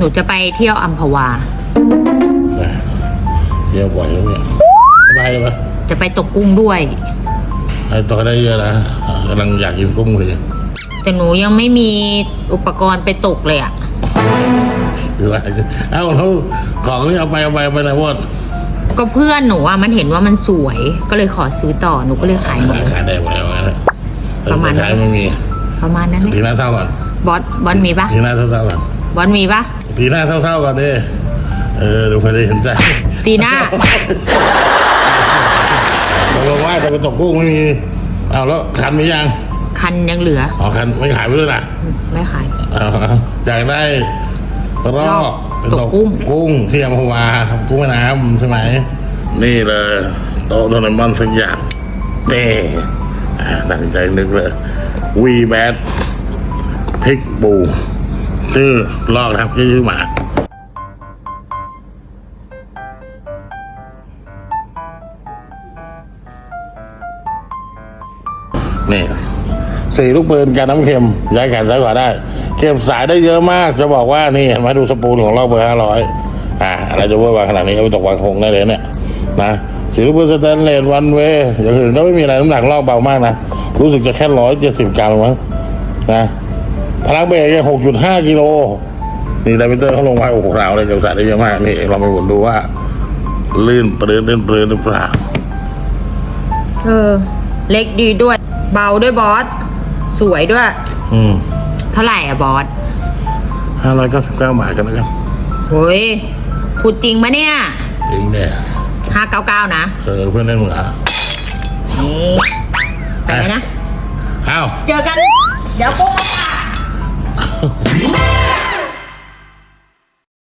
หนูจะไปเที่ยวอัมพวา นะเยอะบ่อยแล้วเนี่ยสบายเลยปะจะไปตกกุ้งด้วย ไอ้ตัวได้เยอะนะกำลังอยากกินกุ้งเลยแต่หนูยังไม่มีอุปกรณ์ไปตกเลยอะคือว่าเอ้าเขาของนี่เอาไปเอาไปเอาไปไหนหมดก็เพื่อนหนูอะมันเห็นว่ามันสวยก็เลยขอซื้อต่อหนูก็เลยขายหมด ขายขายได้หมดแล้วนะประมาณนั้น ขายไม่มีประมาณนั้นทีเลยหน้าเท่าก่อนบอสบอสมีปะทีหน้าเท่าเท่าก่อน บอสมีปะทีหน้าเท่าเท่าก่อนดิเออเดูเคยได้เห็นใจตีหน้าตกลงว่าจะไปตกกุ้งไม่มีเอาแล้วคันมียัง คันยังเหลืออ๋อคันไม่ขายไปด้วยนะไม่ขายเอาอยากได้รอบเป็นตกกุ้งกุ้งที่อัมพวาครับกุ้งแม่น้ำใช่ไหมนี่เลยโต๊ะโดนมอนสักอย่างนี่อ่าตั้งใจนึกเลยวีแบดพิกบู ชื่อลอกนะครับชื่อหมานี่สี่ลูกปืนกันน้ำเค็มย้ายแขนซ้ายขวาได้ เก็บสายได้เยอะมาก จะบอกว่านี่เห็นไหมดูสปูนของเราเบอร์ห้าร้อยอ่าอะไรจะเวอร์วางขนาดนี้ก็ไปตกวางคงได้เลยเนี่ยนะสี่ลูกปืนสแตนเลสวันเวย์อย่างอื่นก็ไม่มีอะไรน้ำหนักลอกเบามากนะ รู้สึกจะแค่ร้อยเจ็ดสิบกรัมมั้งนะ พลังเบรกเนี่ยหกจุดห้ากิโล นี่ไดมิเตอร์เขาลงไว้โอ้โหเราเลยเก็บสายได้เยอะมาก นี่เราไปหมุนดูว่า ลื่นเปลือนลื่นเปลือนหรือเปล่า เออ เล็กดีด้วย เบาด้วยบอส สวยด้วย อืมเท่าไหร่อะบอสห้าร้อยเก้าสิบเก้าบาทกันแล้วกันโอ้ยพูดจริงปะเนี่ยเองเนี่ยห้าเก้าเก้านะ เออเพื่อนเล่นเหมือนอะไปไหมนะ อ้าว เจอกัน เดี๋ยวกุ้งมา あ、